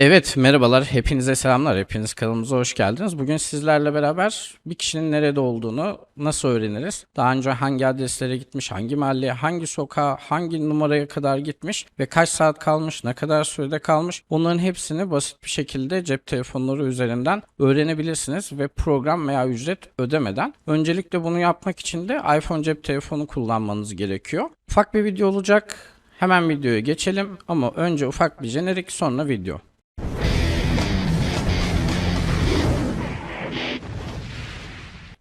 Evet, merhabalar. Hepinize selamlar. Hepiniz kanalımıza hoş geldiniz. Bugün sizlerle beraber bir kişinin nerede olduğunu nasıl öğreniriz? Daha önce hangi adreslere gitmiş, hangi mahalleye, hangi sokağa, hangi numaraya kadar gitmiş ve kaç saat kalmış, ne kadar sürede kalmış? Bunların hepsini basit bir şekilde cep telefonları üzerinden öğrenebilirsiniz ve program veya ücret ödemeden. Öncelikle bunu yapmak için de iPhone cep telefonu kullanmanız gerekiyor. Ufak bir video olacak. Hemen videoya geçelim ama önce ufak bir jenerik sonra video.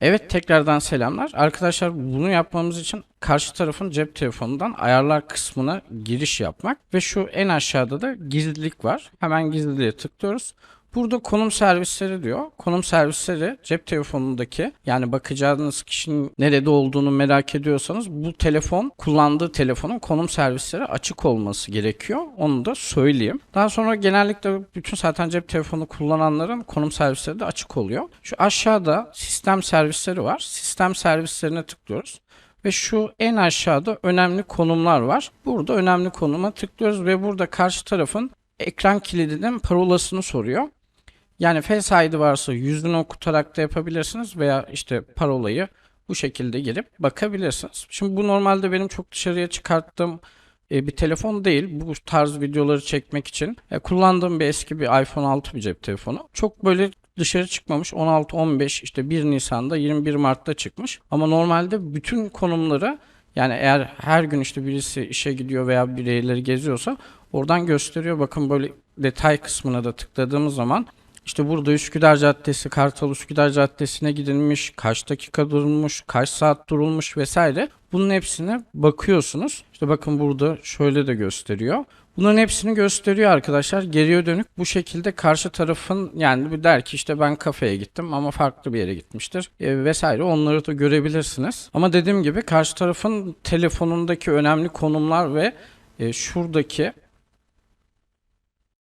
Evet tekrardan selamlar. Arkadaşlar bunu yapmamız için karşı tarafın cep telefonundan ayarlar kısmına giriş yapmak ve şu en aşağıda da gizlilik var. Hemen gizliliğe tıklıyoruz. Burada konum servisleri diyor. Konum servisleri cep telefonundaki yani bakacağınız kişinin nerede olduğunu merak ediyorsanız bu telefon kullandığı telefonun konum servisleri açık olması gerekiyor. Onu da söyleyeyim. Daha sonra genellikle bütün zaten cep telefonu kullananların konum servisleri de açık oluyor. Şu aşağıda sistem servisleri var. Sistem servislerine tıklıyoruz. Ve şu en aşağıda önemli konumlar var. Burada önemli konuma tıklıyoruz ve burada karşı tarafın ekran kilidinin parolasını soruyor. Yani Face ID varsa yüzünü okutarak da yapabilirsiniz veya işte parolayı bu şekilde girip bakabilirsiniz. Şimdi bu normalde benim çok dışarıya çıkarttığım e, bir telefon değil. Bu tarz videoları çekmek için e, kullandığım bir eski bir iPhone 6 bir cep telefonu. Çok böyle dışarı çıkmamış 16-15 işte 1 Nisan'da 21 Mart'ta çıkmış. Ama normalde bütün konumları yani eğer her gün işte birisi işe gidiyor veya bireyleri geziyorsa oradan gösteriyor. Bakın böyle detay kısmına da tıkladığımız zaman işte burada Üsküdar Caddesi, Kartal Üsküdar Caddesi'ne gidilmiş, kaç dakika durulmuş, kaç saat durulmuş vesaire. Bunun hepsine bakıyorsunuz. İşte bakın burada şöyle de gösteriyor. Bunların hepsini gösteriyor arkadaşlar. Geriye dönük bu şekilde karşı tarafın yani bir der ki işte ben kafeye gittim ama farklı bir yere gitmiştir e, vesaire onları da görebilirsiniz. Ama dediğim gibi karşı tarafın telefonundaki önemli konumlar ve e, şuradaki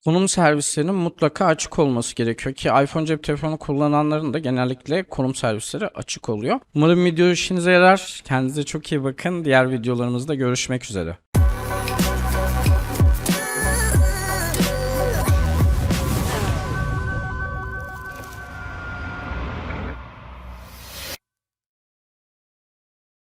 konum servislerinin mutlaka açık olması gerekiyor ki iPhone cep telefonu kullananların da genellikle konum servisleri açık oluyor. Umarım video işinize yarar. Kendinize çok iyi bakın. Diğer videolarımızda görüşmek üzere.